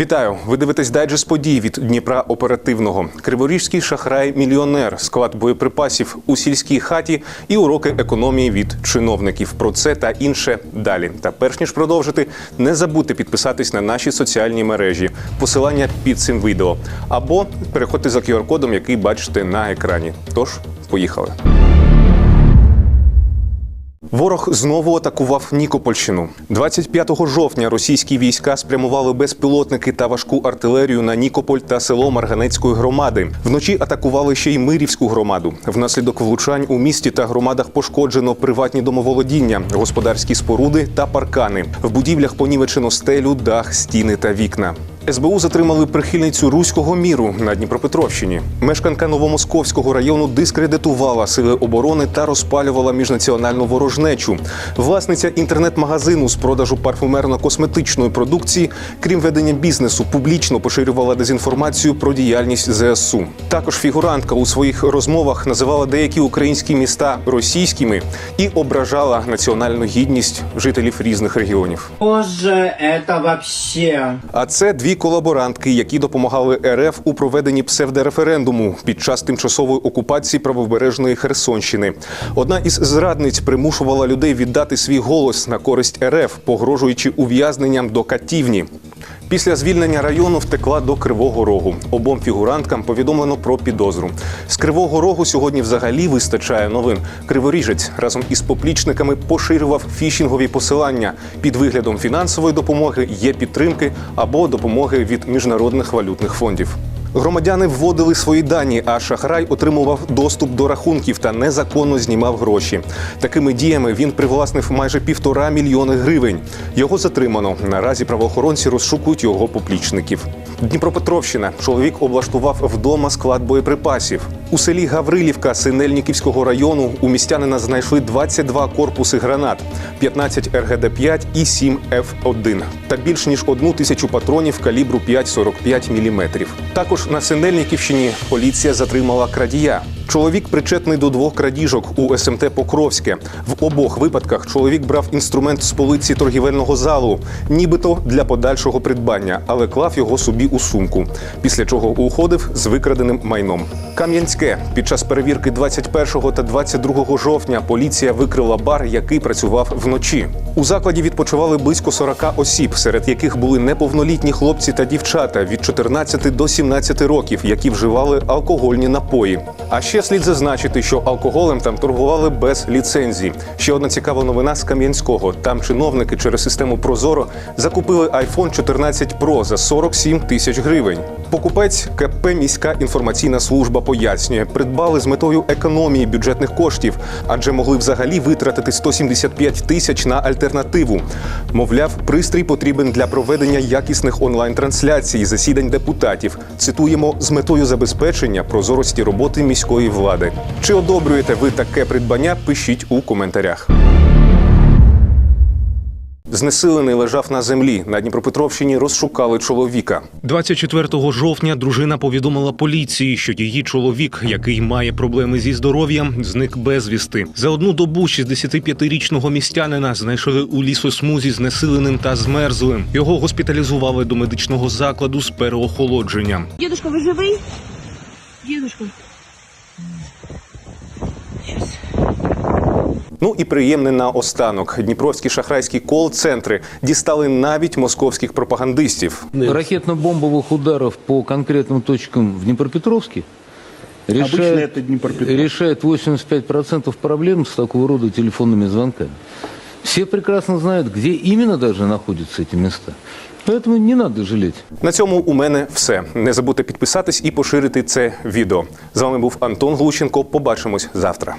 Вітаю! Ви дивитесь дайджест подій від Дніпра оперативного. Криворіжський шахрай-мільйонер, склад боєприпасів у сільській хаті і уроки економії від чиновників. Про це та інше далі. Та перш ніж продовжити, не забудьте підписатись на наші соціальні мережі. Посилання під цим відео або переходьте за QR-кодом, який бачите на екрані. Тож, поїхали. Ворог знову атакував Нікопольщину. 25 жовтня російські війська спрямували безпілотники та важку артилерію на Нікополь та село Марганецької громади. Вночі атакували ще й Мирівську громаду. Внаслідок влучань у місті та громадах пошкоджено приватні домоволодіння, господарські споруди та паркани. В будівлях понівечено стелю, дах, стіни та вікна. СБУ затримали прихильницю руського міру на Дніпропетровщині. Мешканка Новомосковського району дискредитувала сили оборони та розпалювала міжнаціональну ворожнечу. Власниця інтернет-магазину з продажу парфумерно-косметичної продукції, крім ведення бізнесу, публічно поширювала дезінформацію про діяльність ЗСУ. Також фігурантка у своїх розмовах називала деякі українські міста російськими і ображала національну гідність жителів різних регіонів. Боже, это вообще... А це дві колаборантки, які допомагали РФ у проведенні псевдореферендуму під час тимчасової окупації правобережної Херсонщини. Одна із зрадниць примушувала людей віддати свій голос на користь РФ, погрожуючи ув'язненням до катівні. Після звільнення району втекла до Кривого Рогу. Обом фігуранткам повідомлено про підозру. З Кривого Рогу сьогодні взагалі вистачає новин. Криворіжець разом із поплічниками поширював фішінгові посилання під виглядом фінансової допомоги, є підтримки або допомоги від міжнародних валютних фондів. Громадяни вводили свої дані, а шахрай отримував доступ до рахунків та незаконно знімав гроші. Такими діями він привласнив майже півтора мільйони гривень. Його затримано. Наразі правоохоронці розшукують його поплічників. Дніпропетровщина. Чоловік облаштував вдома склад боєприпасів. У селі Гаврилівка Синельниківського району у містянина знайшли 22 корпуси гранат, 15 РГД-5 і 7 Ф-1 та більш ніж одну тисячу патронів калібру 5,45 мм. Також на Синельниківщині поліція затримала крадія. Чоловік причетний до двох крадіжок у СМТ Покровське. В обох випадках чоловік брав інструмент з полиці торгівельного залу, нібито для подальшого придбання, але клав його собі у сумку. Після чого уходив з викраденим майном. Кам'янське під час перевірки 21 та 22 жовтня поліція викрила бар, який працював вночі. У закладі відпочивали близько 40 осіб, серед яких були неповнолітні хлопці та дівчата від 14 до 17 років, які вживали алкогольні напої. А ще слід зазначити, що алкоголем там торгували без ліцензії. Ще одна цікава новина з Кам'янського. Там чиновники через систему Прозоро закупили iPhone 14 Pro за 47 тисяч гривень. Покупець КП міська інформаційна служба пояснює, придбали з метою економії бюджетних коштів, адже могли взагалі витратити 175 тисяч на альтернативу. Мовляв, пристрій потрібен для проведення якісних онлайн-трансляцій засідань депутатів. Цитуємо з метою забезпечення прозорості роботи міської влади. Чи одобрюєте ви таке придбання? Пишіть у коментарях. Знесилений лежав на землі. На Дніпропетровщині розшукали чоловіка. 24 жовтня дружина повідомила поліції, що її чоловік, який має проблеми зі здоров'ям, зник безвісти. За одну добу 65-річного містянина знайшли у лісосмузі знесиленим та змерзлим. Його госпіталізували до медичного закладу з переохолодженням. Дедушка, вы живый? Дедушка. Ну і приємне наостанок. Дніпровські шахрайські кол-центри дістали навіть московських пропагандистів. ракетно-бомбовых ударов по конкретным точкам в Днепропетровске Обычно решает, это Днепропетровск. решает 85% проблем с такого рода телефонными звонками. Все прекрасно знают, где именно даже находятся эти места. Поэтому не надо жалеть. На цьому у мене все. Не забудьте підписатись і поширити це відео. З вами був Антон Глущенко. Побачимось завтра.